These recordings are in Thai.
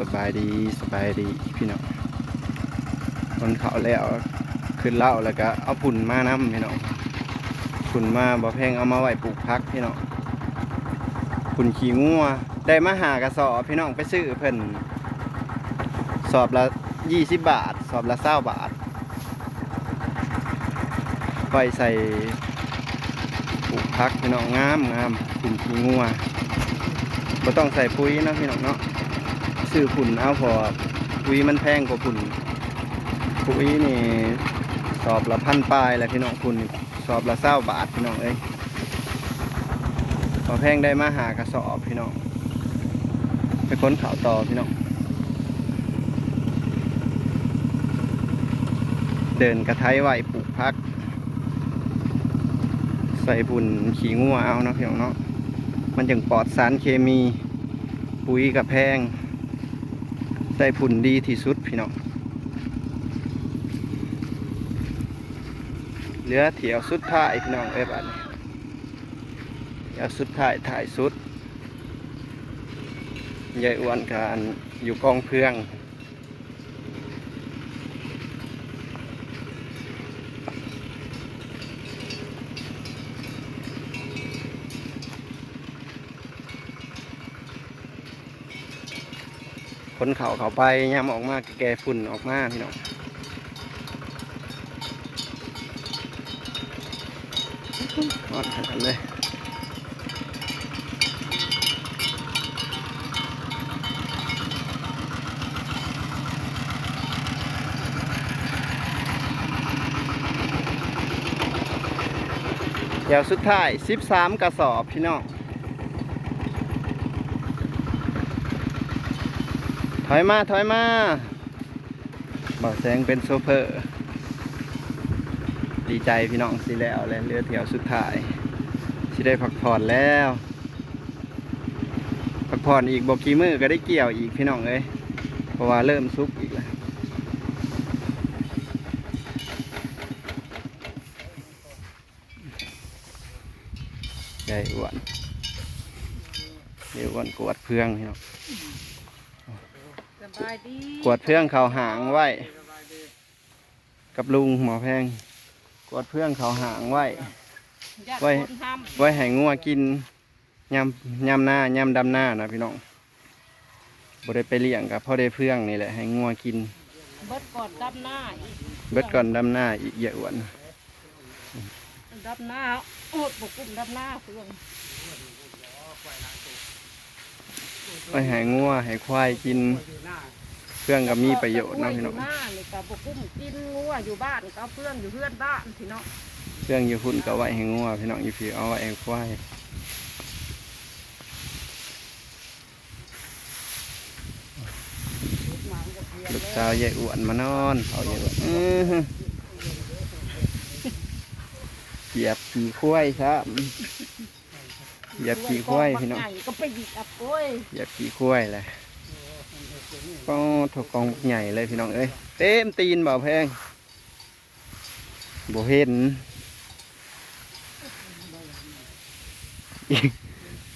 สบายดีสบายดีพี่น้องคนเขาแล้วขึ้นเล่าแล้วก็เอาผุ่นมาน้ำพี่น้องผุ่นมาบ่แพงเอามาไว้ปลูกพักพี่น้องผุ่นขี้งัวได้มาหากระสอบพี่น้องไปซื้อเพิ่นสอบละยี่สิบบาท สอบละเศร้าบาทไว้ใส่ปลูกพักพี่น้องงามงามผุ่นขี้งัวบ่ต้องใส่ปุ๋ยนะพี่น้องเนาะ ซื้อผุ่นเอาพอปุ๋ยมันแพงกว่าผุ่นปุ๋ยนี่สอบละพันปลายแหละพี่น้องผุ่นสอบละเศร้าบาทพี่น้องเอ้ยพอแพงได้มาหากระสอบพี่น้องไปค้นข่าวต่อพี่น้องเดินกระไทไหวปลูกพัก ใส่ผุ่นขี้งัวเอาเนาะพี่น้องเนาะมันจึงปลอดสารเคมี ปุ๋ยกับแพง ใส่ผุนดีที่สุดพี่น้องเหลือเถียวสุดท้ายพี่น้องเอ้ยบันเถียวสุดท้ายถ่ายสุดยายอ้วนการอยู่กองเพื่อง คนเขาเขาไปย่ำออกมาแก่ฝุ่นออกมาพี่น้องนอนกันเลยเดี๋ยวสุดท้าย 13 กระสอบพี่น้อง ถอยมา ถอยมาบ่าวแสงเป็นโซเฟอร์ ดีใจพี่น้องสิแล้วและเรือเที่ยวสุดท้ายสิได้พักผ่อนแล้ว พักผ่อนอีกบอกกี่มือก็ได้เกี่ยวอีกพี่น้องเอ้ยเพราะว่าเริ่มซุกอีกแล้วใหญ่อ้วนเดี๋ยวอ้วนกวดเพื่องพี่น้อง กวดเพื่องเขาหางไว้ กับลุงหมอแพง กวดเพื่องเขาหางไว้ญาติไว้คนทไว้ให้งัวกินยำยำหน้ายำดำหน้านะพี่น้องบ่ได้ไปเลี้ยงกับพ่อได้เพื่องนี่แหละให้งัวกินำเบิดก่อนดำหน้าอีกเบิดก่อนดำหน้าอีกเยอะอ้วนดำหน้าโอดบุกุ้มดำหน้าเพื่อน ไว้ให้งัวให้ควายกินเพื่องก็มีประโยชน์เนาะพี่น้องหน้านี่กับบุกุ้มกินงัวอยู่บ้านก็เพื่อนอยู่เพื่อนบ้านพี่น้องเพื่องอยู่หุ่นก็ไว้ให้งัวพี่น้องอยู่พี่เอาไว้ให้ควายลูกสาวยายอ้วนมานอนเอายายอ้วนอื้อหือเหยียบขี่ควายครับ เหยียบขี่ควายพี่น้องใหญ่ก็ไปหยิบอับโอ้ยเหยียบขี่ควายเลยก็ถกกองใหญ่เลยพี่น้องเอ้ยเต็มตีนเบาแพงบ่เห็น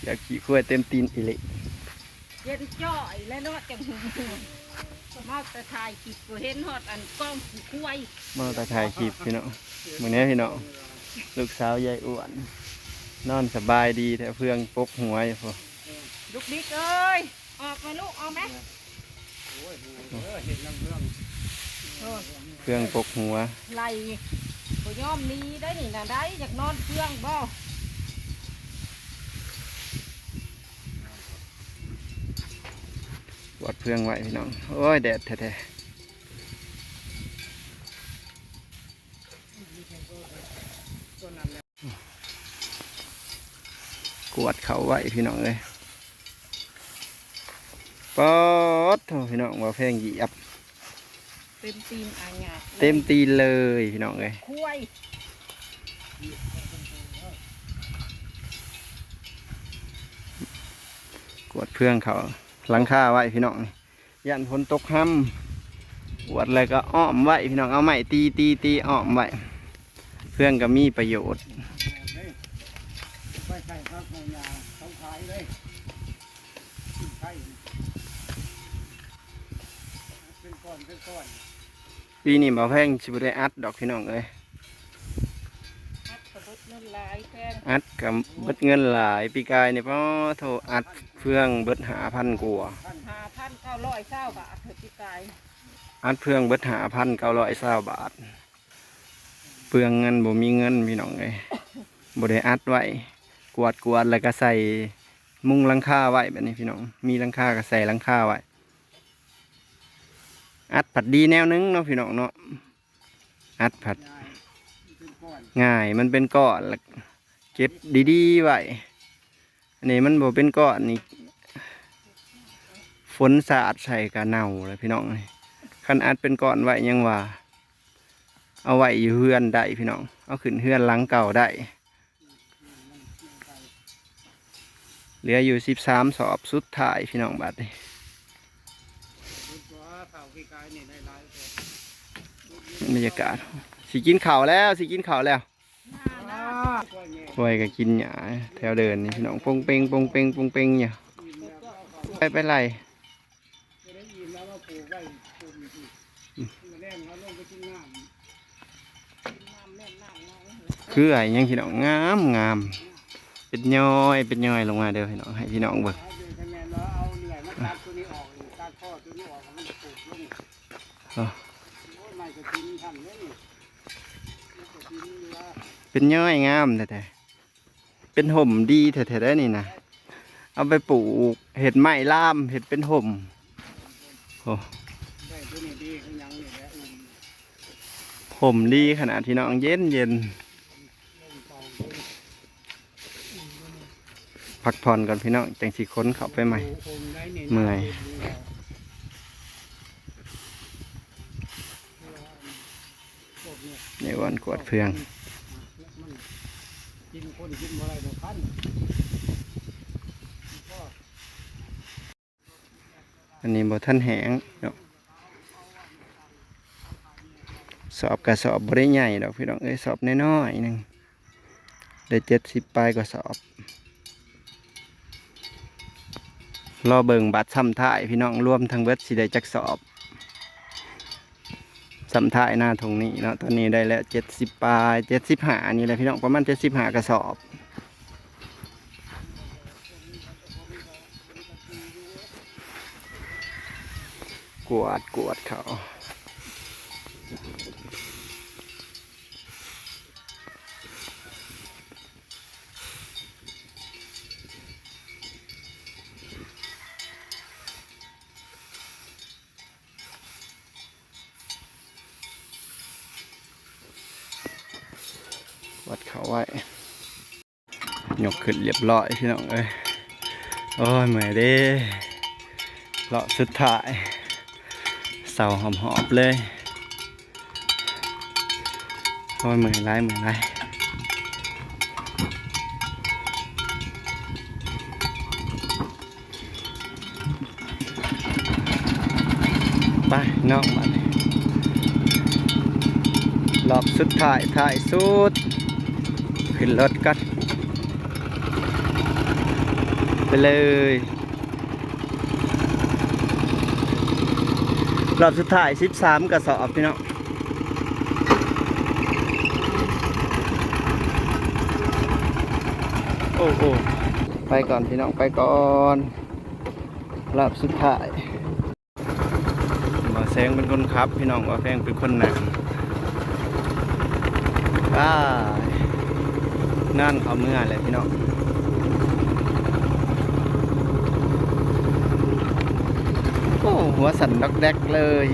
อยากขี่ควายเต็มตีนอีเละเย็นจ่อยและเนาะจังหูมาแต่ถ่ายคลิปก็เห็นฮอดอันกล้องขี้ควายมาตาถ่ายคลิปพี่น้องมื้อนี้พี่น้องลูกสาวยายอ้วน นอนสบายดีแต่เพื่องปกหัวอยู่พอลูกบิ๊กเอ้ย ออกมาลูกเอาไหมโอ้ยเพื่องปกหัวไล่บ่ยอมหนีได้นี่นะได้อยากนอนเพื่องบ่กดเพื่องไว้พี่น้อง โอ้ย แดดแท้ๆ กวดเขาไว้พี่น้องเลยป๊อดโถ่พี่น้องว่าแพงเหยียบเต็มตีนอาญาเต็มตีนเลยพี่น้องเลยควายกวดเพื่องเขาหลังคาไว้พี่น้องยันฝนตกห้ำกวดอะไรก็อ้อมไว้พี่น้องเอาไม้ตีตีตีอ้อมไว้เพื่องก็มีประโยชน์ อนเป็นก้อนปีนี้บ่แพงสิบ่ได้อัดดอกพี่น้องเอ้ยฮัดกระเบิดเงินหลายแพงอัดกับเบิดเงินหลายปีกายนี่พ่อโทรอัดเพื่องเบิดหาพันกว่าห้าพันเก้าร้อยเศร้าบาทเถิดพี่กายอัดเพื่องเบิดหาพันเก้าร้อยเศร้าบาทเปลืองเงินบ่มีเงินพี่น้องเอ้ยบ่ได้อัดไว้กวาดกวาดแล้วก็ใส่มุงหลังคาไว้แบบนี้พี่น้องมีหลังคาก็ใส่หลังคาไว้ อัดผัดดีแนวนึงเนาะพี่น้องเนาะอัดผัด ง่ายมันเป็นก้อนแล้วเก็บดีๆไว้อันนี้มันบ่เป็นก้อนนี่ฝนสาดใส่กะเน่าเลยพี่น้องนี่คันอัดเป็นก้อนไว้ยังว่า เอาไว้อยู่เฮือนได้พี่น้อง เอาขึ้นเฮือนหลังเก่าได้เหลืออยู่สิบสามสอบสุดท้ายพี่น้องบัดนี้ รู้ตัวข่าวขี้กายนี่ได้หลายตัว บรรยากาศสิกินข้าวแล้วสิกินข้าวแล้วหน้าหน้าก้อนแม่ควยก็กินหยาแถวเดินนี่พี่น้องปงเปงปงเปงปงเปงเนี่ยอิ่มแล้วเอาเขาไปไปไรจะได้อิ่มแล้วมาไว้ปลูกอีกทีมาแล่นเขาลงไปกินน้ำน้ำแม่นน้ำน้องคือไอ้ยังพี่น้องงามงามเป็นย้อยเป็นย้อยลงมาเด้อพี่น้องให้พี่น้องเบิ่ เป็นย้อยงามแต่แต่เป็นห่มดีแท้ๆได้นี่นะเอาไปปลูกเห็ดไม้ล่ามเห็ดเป็นห่มโอ้ห่มดีขนาดพี่น้องเย็นเย็นพักผ่อนก่อนพี่น้องจังสิค้นเข้าไปใหม่เมื่อย พวกเนี่ย ในวันกวดเพื่องมันกินคนกินอะไรเดี๋ยวพันอันนี้บ่ท่านแหงเนาะสอบกระสอบบ่ได้ใหญ่ดอกพี่น้องเอ้ยสอบน้อยๆหนึงได้เจ็ดสิบปลายกว่าสอบ รอเบิ่งบัตรซ้ำท้ายพี่น้องรวมทั้งเบิดสิได้จักสอบ สำท้ายหน้าทงนี้เนาะตอนนี้ได้แล้วเจ็ดสิบปลายเจ็ดสิบหานี่แหละพี่น้องประมาณเจ็ดสิบหากระสอบกวาดกวาดเขา วัดเขาไว้ยกขึ้นเรียบร้อยพี่น้องเอ้ยโอ้ยเหมื่อยเด้เลาะสุดท้ายเสาหอมหอบๆเลยโอ้ยเหมือนไรเหมือนไรไปนอกมาเลยรอบสุดท้ายท้ายสุด ขึ้นรถกันไปเลย รอบสุดท้าย 13 กระสอบพี่น้องโอ้โอ้ไปก่อนพี่น้องไปก่อนรอบสุดท้ายมาแซงเป็นคนขับ พี่น้องว่าแพงเป็นคนหนังบ้า นั่นเขาเมื่อแหละพี่น้องโอ้หัวสั่นดอกแดกเลย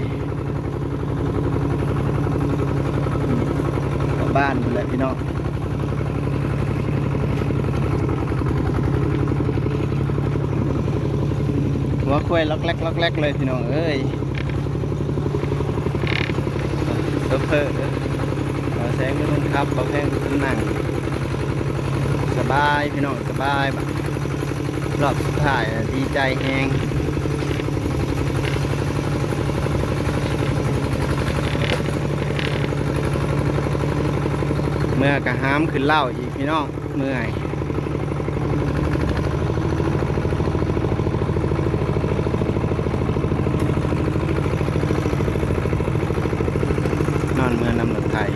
บ้านไปแล้วพี่น้องหัวควยล็อกแรกล็อกแรกเลยพี่น้องเอ้ยเซอเพอร์แสงเป็นคนขับขอแพงเป็นคนนั่ง สบายพี่น้องสบายบัรอบสุดท้ายดีใจแฮงเมื่อกระหามขึ้นเล่าอีกพี่น้องเมื่อยนอนเมื่อนำหนักไทย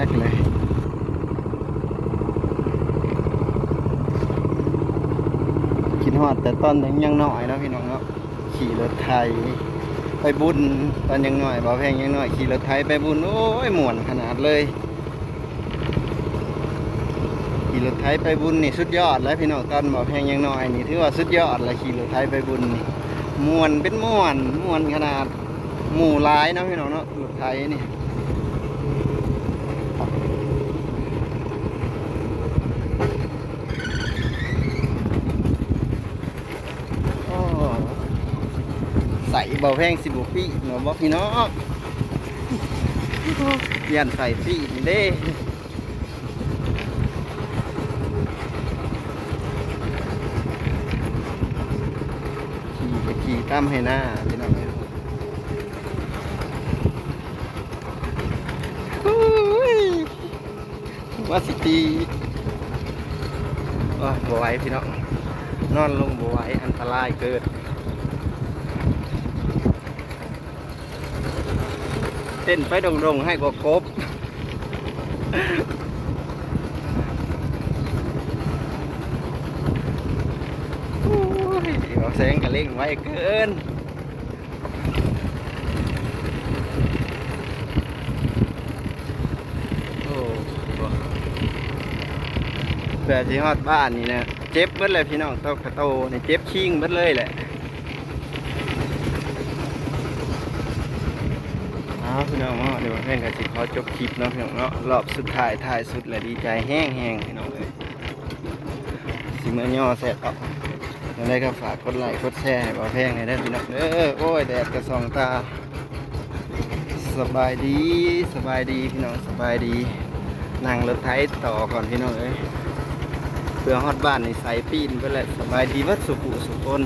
รกล็อกแรกเลยคิดฮอดแต่ตอนยังยังน้อยเนาะพี่น้องเนาะขี่รถไทย ไปบุญตอนยังน้อยบ่แพงยังน้อยขี่รถไทยไปบุญโอ้ยมวนขนาดเลยขี่รถไทยไปบุญนี่สุดยอดแล้วพี่น้องตอนบ่แพงยังน้อยนี่ถือว่าสุดยอดแล้วขี่รถไทยไปบุญนี่มวนเป็นมวนมวนขนาดหมู่หลายนะพี่น้องเนาะรถไทยนี่ ส่เบาแพงสิบุปีเนาะบอกพี่น้องยันใส่ปีนี่เด้ขี่ไปขี่ตั้มให้หน้าพี่น้องโอ้ยว่าสิตีโอ้ยบไหวพี่น้อง นอนลงบไหวอันตรายเกิด ต้นไปดงๆให้กว่ากบโอ้ยเอาแสงกระเล่งไว้เกินโอ้โหเพื่ที่ฮอดบ้านนี่นะเจ็บเบิดเลยพี่น้องโตกระโตนี่เจ็บชิงเบิดเลยแหละเอาพี่น้องเนาะเดี๋ยวเพื่อนกันสิขอจบคลิปเนาะพี่น้องเนาะรอบสุดท้ายท้ายสุดและดีใจแห้งแห้งพี่น้องเลยสิมาย่อแซ่บเอาอย่างไรก็ฝากกดไลค์กดแชร์ให้บ่าวแพงให้ได้พี่น้องเด้อโอ้ยแดดกระสองตา สบายดีสบายดีพี่น้องสบายดีนั่งรถไถต่อก่อนพี่น้องเอ้ยเพื่อฮอดบ้านในใส่ปีนไปแหละสบายดีวัดสุขุสุคน